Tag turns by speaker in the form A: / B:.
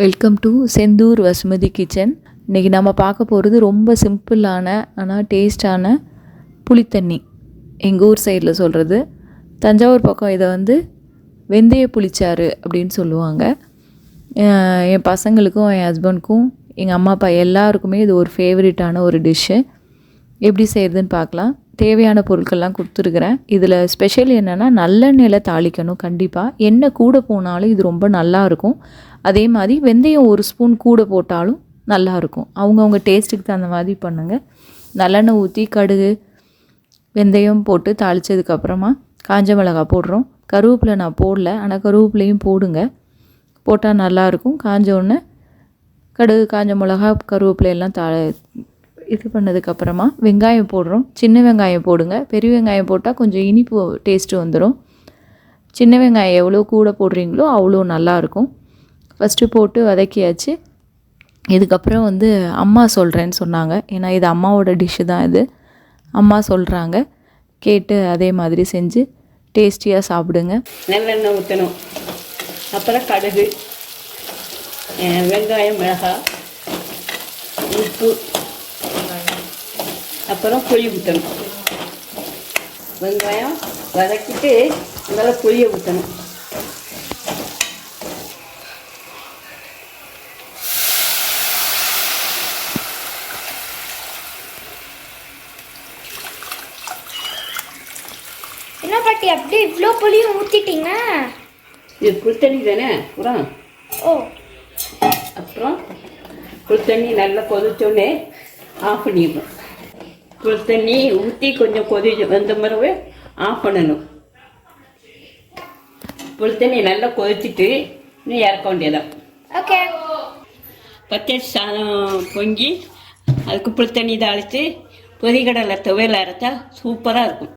A: Welcome to Senthur Vasumathi kitchen இன்றைக்கி நம்ம பார்க்க போகிறது ரொம்ப சிம்பிளான ஆனால் டேஸ்டான புளித்தண்ணி எங்கள் ஊர் சைடில் சொல்கிறது தஞ்சாவூர் பக்கம் இதை வந்து வெந்தய புளிச்சாறு அப்படின்னு சொல்லுவாங்க. என் பசங்களுக்கும் என் ஹஸ்பண்ட்க்கும் எங்கள் அம்மா அப்பா எல்லாருக்குமே இது ஒரு ஃபேவரட்டான ஒரு டிஷ்ஷு எப்படி செய்கிறதுன்னு பார்க்கலாம். தேவையான பொருட்கள்லாம் கொடுத்துருக்குறேன். இதில் ஸ்பெஷல் என்னென்னா நல்லெண்ணெயில் தாளிக்கணும் கண்டிப்பாக எண்ணெய் கூட போனாலும் இது ரொம்ப நல்லாயிருக்கும் அதே மாதிரி வெந்தயம் ஒரு ஸ்பூன் கூட போட்டாலும் நல்லாயிருக்கும் அவங்கவுங்க டேஸ்ட்டுக்கு தகுந்த மாதிரி பண்ணுங்கள் நல்லெண்ணெய் ஊற்றி கடுகு வெந்தயம் போட்டு தாளித்ததுக்கப்புறமா காஞ்ச மிளகாய் போடுறோம். கருவேப்பிலை நான் போடல ஆனால் கருவேப்பிலையும் போடுங்க. போட்டால் நல்லாயிருக்கும் காஞ்ச உடனே கடுகு காஞ்ச மிளகா கருவேப்பிலை எல்லாம் தா இது பண்ணதுக்கப்புறமா வெங்காயம் போடுறோம். சின்ன வெங்காயம் போடுங்க. பெரிய வெங்காயம் போட்டால் கொஞ்சம் இனிப்பு டேஸ்ட்டு வந்துடும் சின்ன வெங்காயம் எவ்வளோ கூட போடுறீங்களோ அவ்வளோ நல்லாயிருக்கும் ஃபஸ்ட்டு போட்டு வதக்கியாச்சு. இதுக்கப்புறம் வந்து அம்மா சொல்கிறேன்னு சொன்னாங்க. ஏன்னா இது அம்மாவோட டிஷ்ஷு தான் இது. அம்மா சொல்கிறாங்க கேட்டு அதே மாதிரி செஞ்சு டேஸ்டியாக சாப்பிடுங்க.
B: நல்லெண்ணெய் ஊற்றணும் அப்புறம் கடுகு வெங்காயம் மிளகாய் உப்பு அப்புறம் புளி ஊற்றணும் வெங்காயம் வதக்கிட்டு நல்லா புளியை ஊற்றணும்
C: என்ன பாட்டி அப்படியே இவ்வளோ புளியும் ஊற்றிட்டீங்க
B: இது புல் தண்ணி தானே பூரா?
C: ஓ.
B: அப்புறம் புல் தண்ணி நல்லா கொதிச்சோடனே ஆஃப் பண்ணிடணும். புல் தண்ணி ஊற்றி கொஞ்சம் கொதி வந்த பிறகு ஆஃப் பண்ணணும். புல் தண்ணி நல்லா கொதிச்சிட்டு இன்னும் இறக்க வேண்டியதான்
C: ஓகே
B: பச்சரிசி சாதம் பொங்கி அதுக்கு புல் தண்ணி தாளித்து பொதிகடலை துவையல் அரைச்சா சூப்பராக இருக்கும்.